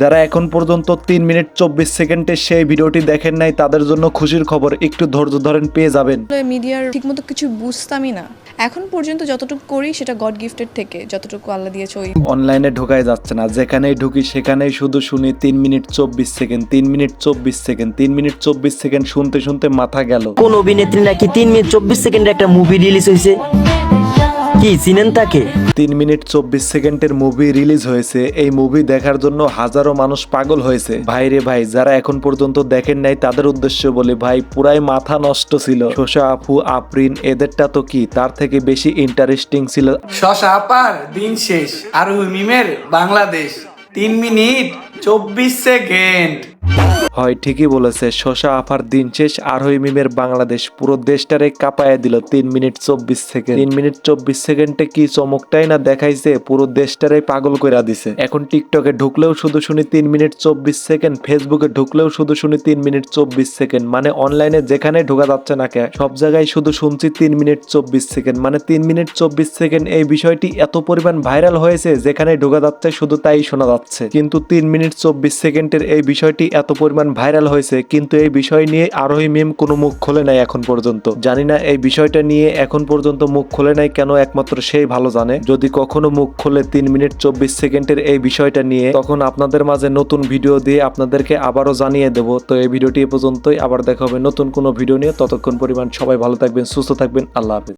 যারা এখন পর্যন্ত তিন মিনিট চব্বিশ সেকেন্ডে সেই ভিডিওটি দেখেন নাই তাদের জন্য খুশির খবর একটু ধৈর্য ধরেন পেয়ে যাবেন। মিডিয়ার ঠিকমতো কিছু বুঝতামই না। এখন পর্যন্ত যতটুকু করি সেটা গড গিফটেড থেকে যতটুকু আল্লাহ দিয়েছে ওই অনলাইনে ঢোকাই যাচ্ছে না যেখানেই ঢুকি সেখানেই শুধু শুনি তিন মিনিট চব্বিশ সেকেন্ড তিন মিনিট চব্বিশ সেকেন্ড তিন মিনিট চব্বিশ সেকেন্ড শুনতে শুনতে মাথা গেল। কোন অভিনেত্রী নাকি তিন মিনিট চব্বিশ সেকেন্ডে একটা মুভি রিলিজ হয়েছে? কি চিনেন তাকে? তিন মিনিট চব্বিশ সেকেন্ডের মুভি রিলিজ হয়েছে। এই মুভি দেখার জন্য হাজারো মানুষ পাগল হয়েছে। ভাই রে ভাই যারা এখন পর্যন্ত দেখেন নাই তাদের উদ্দেশ্য বলে ভাই পুরাই মাথা নষ্ট ছিল। শোষা আপু আফরিন এদেরটা তো কি? তার থেকে বেশি ইন্টারেস্টিং ছিল। শশা আপার দিন শেষ। আর হুমিমের বাংলাদেশ। তিন মিনিট চব্বিশ সেকেন্ড। হয়, ঠিকই বলেছে। শশা আফার দিন শেষ, আর হই মিমের বাংলাদেশ পুরো দেশটারে কাঁপায় দিল। তিন মিনিট চব্বিশ সেকেন্ড। তিন মিনিট চব্বিশ সেকেন্ডে কি চমকটাই না দেখাইছে, পুরো দেশটারে পাগল কইরা দিছে। এখন টিকটকে ঢুকলেও শুধু শুনি তিন মিনিট চব্বিশ সেকেন্ড, ফেসবুকে ঢুকলেও শুধু শুনি তিন মিনিট চব্বিশ সেকেন্ড। মানে অনলাইনে যেখানে ঢোকা যাচ্ছে না কে সব জায়গায় শুধু শুনছি তিন মিনিট চব্বিশ সেকেন্ড। মানে তিন মিনিট চব্বিশ সেকেন্ড এই বিষয়টি এত পরিমাণ ভাইরাল হয়েছে, যেখানে ঢোকা যাচ্ছে শুধু তাই শোনা যাচ্ছে। কিন্তু তিন মিনিট চব্বিশ সেকেন্ডের এই বিষয়টি এত পরিমাণ ভাইরাল হয়েছে, কিন্তু এই বিষয় নিয়ে আরোহী মিম কোনো মুখ খোলে নাই এখন পর্যন্ত। জানি না এই বিষয়টা নিয়ে এখন পর্যন্ত মুখ খোলে নাই কেন একমাত্র সেই ভালো জানে। যদি কখনো মুখ খোলে তিন মিনিট চব্বিশ সেকেন্ডের এই বিষয়টা নিয়ে, তখন আপনাদের মাঝে নতুন ভিডিও দিয়ে আপনাদেরকে আবারও জানিয়ে দেব। তো এই ভিডিওটি এ পর্যন্তই, আবার দেখা হবে নতুন কোনো ভিডিও নিয়ে। ততক্ষণ পরিমাণ সবাই ভালো থাকবেন, সুস্থ থাকবেন, আল্লাহ হাফিজ।